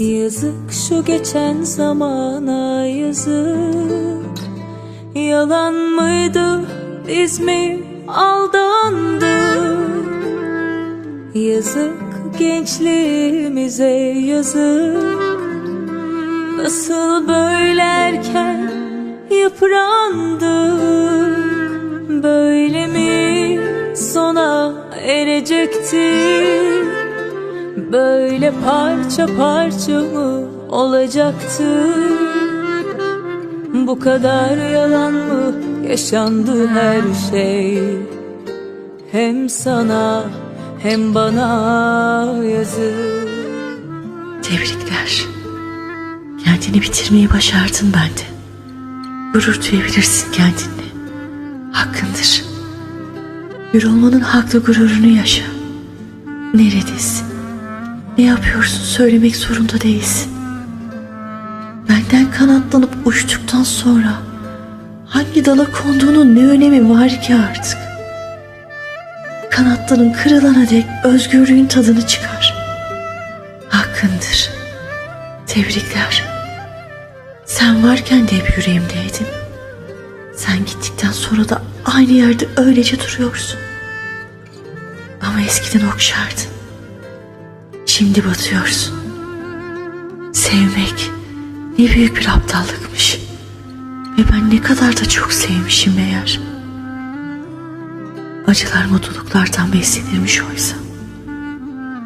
Yazık şu geçen zamana yazık. Yalan mıydı biz mi aldandık Yazık gençliğimize yazık. Nasıl böyle erken yıprandık Böyle mi sona erecekti Böyle parça parça mı olacaktı Bu kadar yalan mı yaşandı her şey Hem sana hem bana yazık Tebrikler. Kendini bitirmeyi başardın bende. Gurur duyabilirsin kendinle. Hakkındır. Bir olmanın haklı gururunu yaşa. Neredesin? Ne yapıyorsun söylemek zorunda değilsin. Benden kanatlanıp uçtuktan sonra hangi dala konduğunun ne önemi var ki artık? Kanatların kırılana dek özgürlüğün tadını çıkar. Hakkındır. Tebrikler. Sen varken de hep yüreğimdeydin. Sen gittikten sonra da aynı yerde öylece duruyorsun. Ama eskiden okşardın. Şimdi batıyorsun. Sevmek ne büyük bir aptallıkmış. Ve ben ne kadar da çok sevmişim meğer. Acılar mutluluklardan beslenirmiş oysa.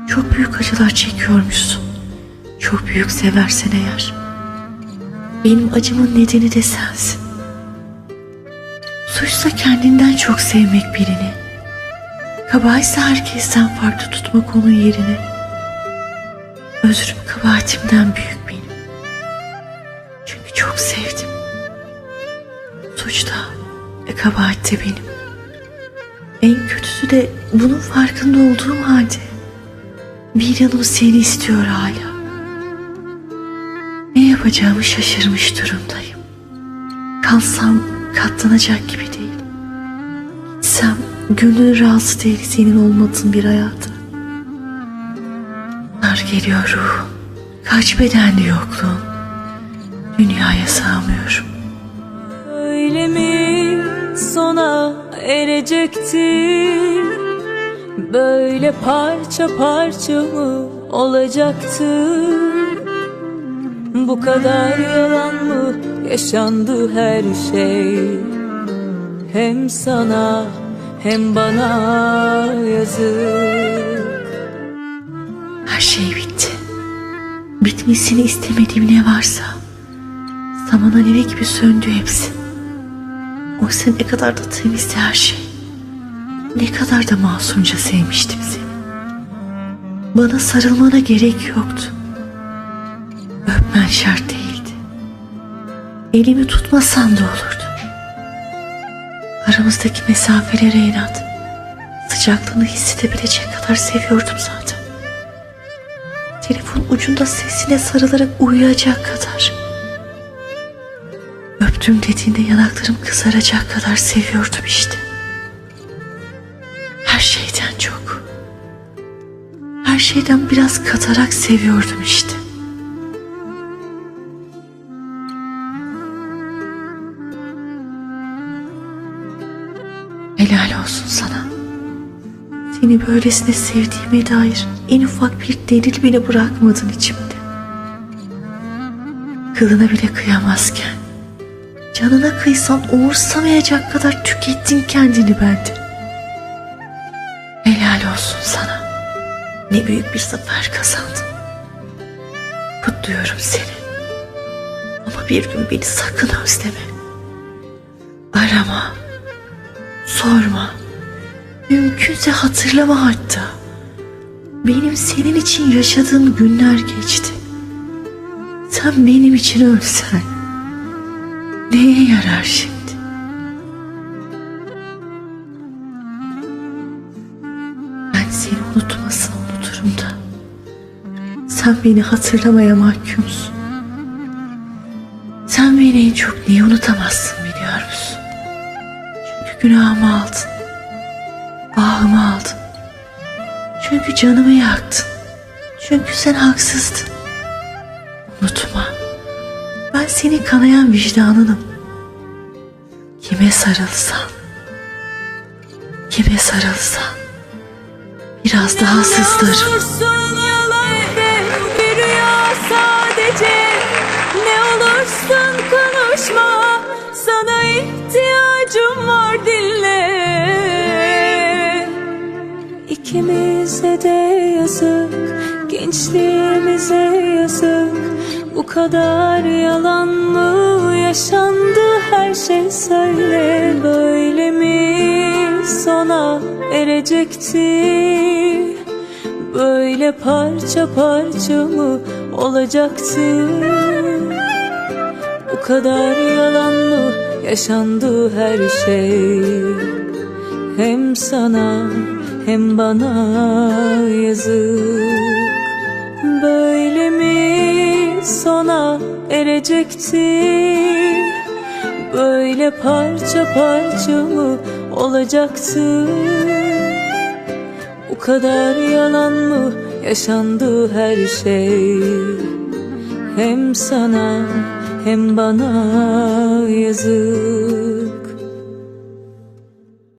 Çok büyük acılar çekiyormuşsun. Çok büyük seversen eğer. Benim acımın nedeni de sensin. Suçsa kendinden çok sevmek birini. Kabahatse herkesten farklı tutmak onun yerini. Özrüm kabahatimden büyük benim. Çünkü çok sevdim. Suç da ve kabahat de benim. En kötüsü de bunun farkında olduğum halde bir yanım seni istiyor hala. Ne yapacağımı şaşırmış durumdayım. Kalsam katlanacak gibi değil. Gitsem gönül razı değil senin olmadığın bir hayata. Nar geliyor ruhum. Kaç bedenli yokluğum. Dünyaya sığamıyorum. Öyle mi sona erecekti Böyle parça parça mı olacaktı Bu kadar yalan mı yaşandı her şey Hem sana hem bana yazık Bitmesini istemediğim ne varsa saman alevi gibi söndü hepsi. Oysa ne kadar da temizdi her şey. Ne kadar da masumca sevmiştim seni. Bana sarılmana gerek yoktu. Öpmen şart değildi. Elimi tutmasan da olurdu. Aramızdaki mesafelere inat. Sıcaklığını hissedebilecek kadar seviyordum zaten. Telefon ucunda sesine sarılarak uyuyacak kadar. Öptüm dediğinde yanaklarım kızaracak kadar seviyordum işte. Her şeyden çok. Her şeyden biraz katarak seviyordum işte. Helal olsun sana. Seni böylesine sevdiğime dair en ufak bir delil bile bırakmadın içimde. Kılına bile kıyamazken, canına kıysan umursamayacak kadar tükettin kendini bende. Helal olsun sana. Ne büyük bir zafer kazandın. Kutluyorum seni. Ama bir gün beni sakın özleme. Arama. Sorma. Mümkünse hatırlama hatta. Benim senin için yaşadığım günler geçti. Sen benim için ölsen. Neye yarar şimdi? Ben seni unutmasam unuturum da. Sen beni hatırlamaya mahkumsun. Sen beni en çok niye unutamazsın biliyor musun? Çünkü günahımı aldın. Ahımı aldın. Çünkü canımı yaktın. Çünkü sen haksızdın. Unutma. Ben seni kanayan vicdanınım. Kime sarılsan, kime sarılsan biraz daha sızlarım. İkimize de yazık gençliğimize yazık. Bu kadar yalan mı yaşandı? Her şey söyle Böyle mi? Sona erecekti. Böyle parça parça mı olacaktı? Bu kadar yalan mı yaşandı her şey? Hem sana hem bana yazık. Böyle mi sona erecekti? Böyle parça parça mı olacaktı? Bu kadar yalan mı yaşandı her şey? Hem sana hem bana yazık